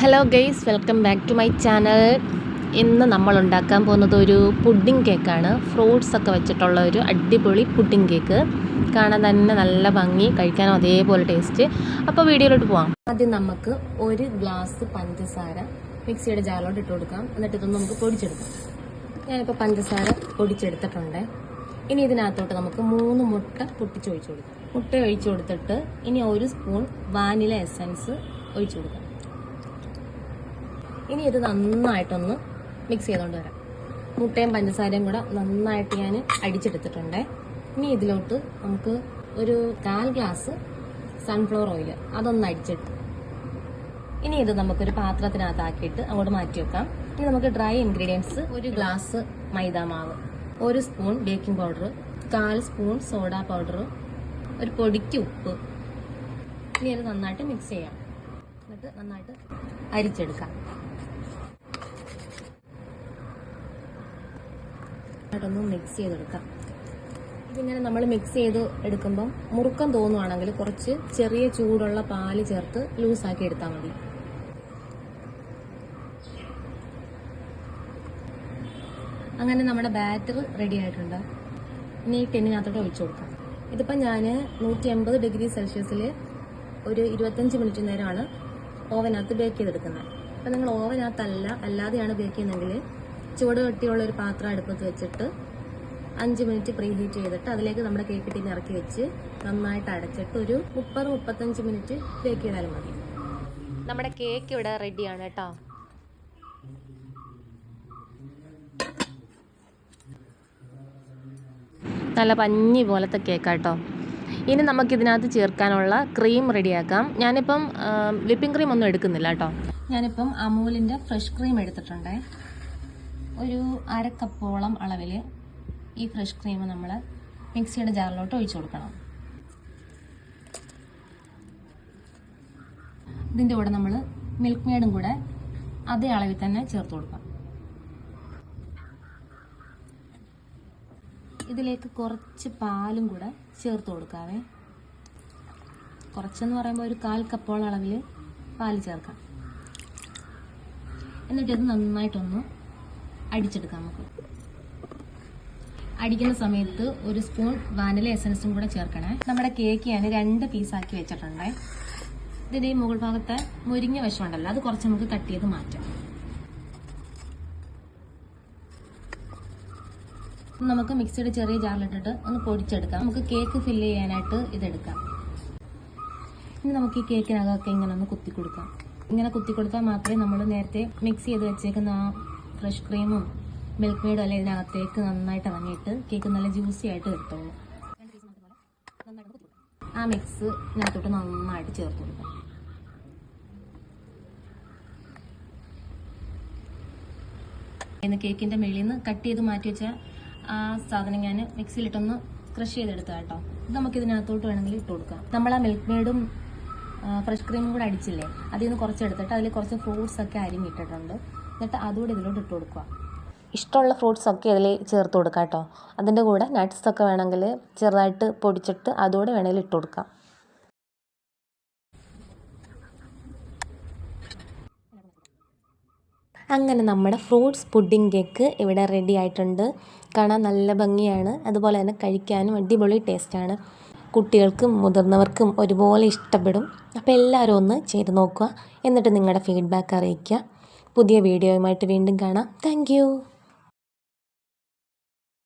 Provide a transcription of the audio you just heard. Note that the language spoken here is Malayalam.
Hello guys welcome back to my channel ഇന്ന് നമ്മൾ ഉണ്ടാക്കാൻ പോകുന്നത് ഒരു പുഡിംഗ് കേക്കാണ് ഫ്രൂട്ട്സ് ഒക്കെ വെച്ചിട്ടുള്ള ഒരു അടിപൊളി പുഡിംഗ് കേക്ക് കാണാൻ തന്നെ നല്ല ഭംഗി കഴിക്കാനും അതേപോലെ ടേസ്റ്റ് അപ്പോൾ വീഡിയോയിലോട്ട് പോവാം. ആദ്യം നമുക്ക് ഒരു ഗ്ലാസ് പഞ്ചസാര മിക്സിയുടെ ജാറിലോട്ട് ഇട്ട് കൊടുക്കാം. എന്നിട്ട് ഇതൊന്ന് നമുക്ക് പൊടിച്ചെടുക്കാം. ഞാനിപ്പോൾ പഞ്ചസാര പൊടിച്ചെടുത്തിട്ടുണ്ട്. ഇനി ഇതിനകത്തോട്ട് നമുക്ക് മൂന്ന് മുട്ട പൊട്ടിച്ചൊഴിച്ചു കൊടുക്കാം. മുട്ട ഒഴിച്ചു കൊടുത്തിട്ട് ഇനി ഒരു സ്പൂൺ വാനില എസൻസ് ഒഴിച്ചു കൊടുക്കാം. ഇനി ഇത് നന്നായിട്ടൊന്ന് മിക്സ് ചെയ്തുകൊണ്ട് വരാം. മുട്ടയും പഞ്ചസാരയും കൂടെ നന്നായിട്ട് ഞാൻ അടിച്ചെടുത്തിട്ടുണ്ട്. ഇനി ഇതിലോട്ട് നമുക്ക് ഒരു കാൽ ഗ്ലാസ് സൺഫ്ലവർ ഓയിൽ അതൊന്ന് അടിച്ചെടുത്തു ഇനി ഇത് നമുക്കൊരു പാത്രത്തിനകത്താക്കിയിട്ട് അങ്ങോട്ട് മാറ്റി വെക്കാം. ഇനി നമുക്ക് ഡ്രൈ ഇൻഗ്രീഡിയൻസ് ഒരു ഗ്ലാസ് മൈദ മാവ് ഒരു സ്പൂൺ ബേക്കിംഗ് പൗഡർ കാൽ സ്പൂൺ സോഡ പൗഡർ ഒരു പൊടിക്ക് ഉപ്പ്. ഇനി അത് നന്നായിട്ട് മിക്സ് ചെയ്യാം. എന്നിട്ട് നന്നായിട്ട് അരിച്ചെടുക്കാം. നന്നായിട്ടൊന്ന് മിക്സ് ചെയ്തെടുക്കാം. ഇതിങ്ങനെ നമ്മൾ മിക്സ് ചെയ്ത് എടുക്കുമ്പം മുറുക്കം തോന്നുവാണെങ്കിൽ കുറച്ച് ചെറിയ ചൂടുള്ള പാൽ ചേർത്ത് ലൂസാക്കി എടുത്താൽ മതി. അങ്ങനെ നമ്മുടെ ബാറ്റർ റെഡി ആയിട്ടുണ്ട്. ഇനി ടെന്നിനകത്തോട്ട് ഒഴിച്ചു കൊടുക്കാം. ഇതിപ്പോൾ ഞാൻ നൂറ്റി എൺപത് ഡിഗ്രി സെൽഷ്യസിൽ ഒരു ഇരുപത്തഞ്ച് മിനിറ്റ് നേരമാണ് ഓവനകത്ത് ബേക്ക് ചെയ്തെടുക്കുന്നത്. അപ്പം നിങ്ങൾ ഓവനകത്തല്ല അല്ലാതെയാണ് ബേക്ക് ചെയ്യുന്നതെങ്കിൽ ചുവട് കട്ടിയുള്ള ഒരു പാത്രം അടുപ്പത്ത് വെച്ചിട്ട് അഞ്ച് മിനിറ്റ് പ്രീ ഹീറ്റ് ചെയ്തിട്ട് അതിലേക്ക് നമ്മുടെ കേക്ക് ടീൻ ഇറക്കി വെച്ച് നന്നായിട്ട് അടച്ചിട്ട് ഒരു മുപ്പത് മുപ്പത്തഞ്ച് മിനിറ്റ് ബേക്ക് ചെയ്താലും മതി. നമ്മുടെ കേക്ക് ഇവിടെ റെഡിയാണ് കേട്ടോ. നല്ല പഞ്ഞി പോലത്തെ കേക്കാട്ടോ ഇനി നമുക്കിതിനകത്ത് ചേർക്കാനുള്ള ക്രീം റെഡിയാക്കാം ഞാനിപ്പം വിപ്പിംഗ് ക്രീം ഒന്നും എടുക്കുന്നില്ല കേട്ടോ. ഞാനിപ്പം അമൂലിന്റെ ഫ്രഷ് ക്രീം എടുത്തിട്ടുണ്ട്. ഒരു അര കപ്പോളം അളവിൽ ഈ ഫ്രഷ് ക്രീം നമ്മൾ മിക്സിയുടെ ജാറിലോട്ട് ഒഴിച്ചു കൊടുക്കണം. ഇതിന്റെ കൂടെ നമ്മൾ മിൽക്ക് മെയ്ഡും കൂടെ അതേ അളവിൽ തന്നെ ചേർത്ത് കൊടുക്കാം. ഇതിലേക്ക് കുറച്ച് പാലും കൂടെ ചേർത്ത് കൊടുക്കാവേ. കുറച്ചെന്ന് പറയുമ്പോൾ ഒരു കാൽ കപ്പോളം അളവിൽ പാൽ ചേർക്കാം. എന്നിട്ട് ഇത് നന്നായിട്ടൊന്ന് അടിച്ചെടുക്കാം നമുക്ക്. അടിക്കുന്ന സമയത്ത് ഒരു സ്പൂൺ വാനില എസൻസും കൂടെ ചേർക്കണേ. നമ്മുടെ കേക്ക് ഞാൻ രണ്ട് പീസാക്കി വെച്ചിട്ടുണ്ടേ. ഇതിന്റെ ഈ മുകൾ ഭാഗത്തെ മുരിഞ്ഞ വശമുണ്ടല്ലോ അത് കുറച്ച് നമുക്ക് കട്ട് ചെയ്ത് മാറ്റാം. നമുക്ക് മിക്സിയുടെ ചെറിയ ജാറിലിട്ടിട്ട് ഒന്ന് പൊടിച്ചെടുക്കാം. നമുക്ക് കേക്ക് ഫില്ല് ചെയ്യാനായിട്ട് ഇതെടുക്കാം. ഇനി നമുക്ക് ഈ കേക്കിനകമൊക്കെ ഇങ്ങനെ ഒന്ന് കുത്തി കൊടുക്കാം ഇങ്ങനെ കുത്തി കൊടുത്താൽ മാത്രമേ നമ്മൾ നേരത്തെ മിക്സ് ചെയ്ത് വെച്ചേക്കുന്ന ആ ഫ്രഷ് ക്രീമും മിൽക്ക് മെയ്ഡും എല്ലാം ഇതിനകത്തേക്ക് നന്നായിട്ട് ഇറങ്ങിയിട്ട് കേക്ക് നല്ല ജ്യൂസി ആയിട്ട് എടുത്തോളൂ ആ മിക്സ് ഇതിനകത്തോട്ട് നന്നായിട്ട് ചേർത്ത് കൊടുക്കാം. ഇന്ന് കേക്കിന്റെ മേളിൽ നിന്ന് കട്ട് ചെയ്ത് മാറ്റി വെച്ച ആ സാധനം ഞാൻ മിക്സിയിലിട്ടൊന്ന് ക്രഷ് ചെയ്തെടുത്ത കേട്ടോ. ഇത് നമുക്ക് ഇതിനകത്തോട്ട് വേണമെങ്കിൽ ഇട്ട് കൊടുക്കാം. നമ്മൾ ആ മിൽക്ക് മെയ്ഡും ഫ്രഷ് ക്രീമും കൂടെ അടിച്ചില്ലേ? അതിൽ നിന്ന് കുറച്ച് എടുത്തിട്ട് അതിൽ കുറച്ച് ഫ്രൂട്ട്സ് ഒക്കെ അരിഞ്ഞിട്ടിട്ടുണ്ട്. എന്നിട്ട് അതുകൂടെ ഇതിലോട്ട് ഇട്ട് കൊടുക്കുക. ഇഷ്ടമുള്ള ഫ്രൂട്ട്സ് ഒക്കെ ഇതിൽ ചേർത്ത് കൊടുക്കാം കേട്ടോ. അതിന്റെ കൂടെ നട്ട്സ് ഒക്കെ വേണമെങ്കിൽ ചെറുതായിട്ട് പൊടിച്ചിട്ട് അതുകൂടെ വേണമെങ്കിൽ ഇട്ട് കൊടുക്കാം അങ്ങനെ നമ്മുടെ ഫ്രൂട്ട്സ് പുഡിംഗ് കേക്ക് ഇവിടെ റെഡി ആയിട്ടുണ്ട്. കാണാൻ നല്ല ഭംഗിയാണ്. അതുപോലെ തന്നെ കഴിക്കാനും അടിപൊളി ടേസ്റ്റാണ് കുട്ടികൾക്കും മുതിർന്നവർക്കും ഒരുപോലെ ഇഷ്ടപ്പെടും. അപ്പോൾ എല്ലാവരും ഒന്ന് ചെയ്ത് നോക്കുക. എന്നിട്ട് നിങ്ങളുടെ ഫീഡ്ബാക്ക് അറിയിക്കുക. പുതിയ വീഡിയോയുമായിട്ട് വീണ്ടും കാണാം. താങ്ക്